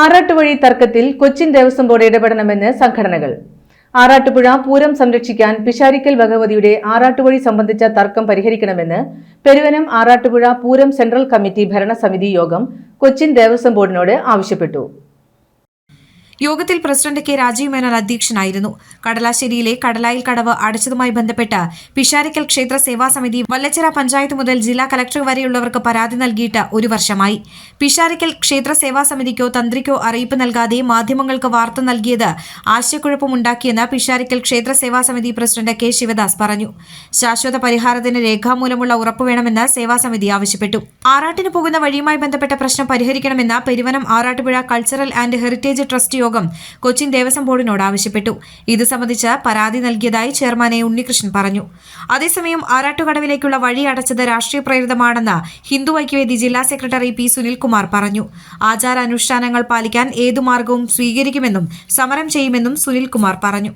ആറാട്ടുവഴി തർക്കത്തിൽ കൊച്ചിൻ ദേവസ്വം ബോർഡ് ഇടപെടണമെന്ന് സംഘടനകൾ. ആറാട്ടുപുഴ പൂരം സംരക്ഷിക്കാൻ പിഷാരിക്കൽ ഭഗവതിയുടെ ആറാട്ടുവഴി സംബന്ധിച്ച തർക്കം പരിഹരിക്കണമെന്ന് പെരുവനം ആറാട്ടുപുഴ പൂരം സെൻട്രൽ കമ്മിറ്റി ഭരണസമിതി യോഗം കൊച്ചിൻ ദേവസ്വം ബോർഡിനോട് ആവശ്യപ്പെട്ടു. യോഗത്തിൽ പ്രസിഡന്റ് കെ രാജീവ് മേനോൻ അധ്യക്ഷനായിരുന്നു. കടലാശ്ശേരിയിലെ കടലായിൽ കടവ് അടച്ചതുമായി ബന്ധപ്പെട്ട് പിഷാരിക്കൽ ക്ഷേത്ര സേവാ സമിതി വല്ലച്ചിറ പഞ്ചായത്ത് മുതൽ ജില്ലാ കലക്ടർ വരെയുള്ളവർക്ക് പരാതി നൽകിയിട്ട് ഒരു വർഷമായി. പിഷാരിക്കൽ ക്ഷേത്ര സേവാ സമിതിക്കോ തന്ത്രിക്കോ അറിയിപ്പ് നൽകാതെ മാധ്യമങ്ങൾക്ക് വാർത്ത നൽകിയത് ആശയക്കുഴപ്പമുണ്ടാക്കിയെന്ന് പിഷാരിക്കൽ ക്ഷേത്ര സേവാ സമിതി പ്രസിഡന്റ് കെ ശിവദാസ് പറഞ്ഞു. ശാശ്വത പരിഹാരത്തിന് രേഖാമൂലമുള്ള ഉറപ്പ് വേണമെന്ന് സേവാ സമിതി ആവശ്യപ്പെട്ടു. ആറാട്ടിന് പോകുന്ന വഴിയുമായി ബന്ധപ്പെട്ട പ്രശ്നം പരിഹരിക്കണമെന്ന് Peruvanam Arattupuzha cultural and heritage trust യോഗം കൊച്ചിൻ ദേവസ്വം ബോർഡിനോട് ആവശ്യപ്പെട്ടു. ഇത് സംബന്ധിച്ച് പരാതി നൽകിയതായി ചെയർമാൻ എ ഉണ്ണികൃഷ്ണൻ പറഞ്ഞു. അതേസമയം ആറാട്ടുകടവിലേക്കുള്ള വഴി അടച്ചത് രാഷ്ട്രീയ പ്രേരിതമാണെന്ന് ഹിന്ദു ഐക്യവേദി ജില്ലാ സെക്രട്ടറി പി സുനിൽകുമാർ പറഞ്ഞു. ആചാരാനുഷ്ഠാനങ്ങൾ പാലിക്കാൻ ഏതു മാർഗവും സ്വീകരിക്കുമെന്നും സമരം ചെയ്യുമെന്നും സുനിൽകുമാർ പറഞ്ഞു.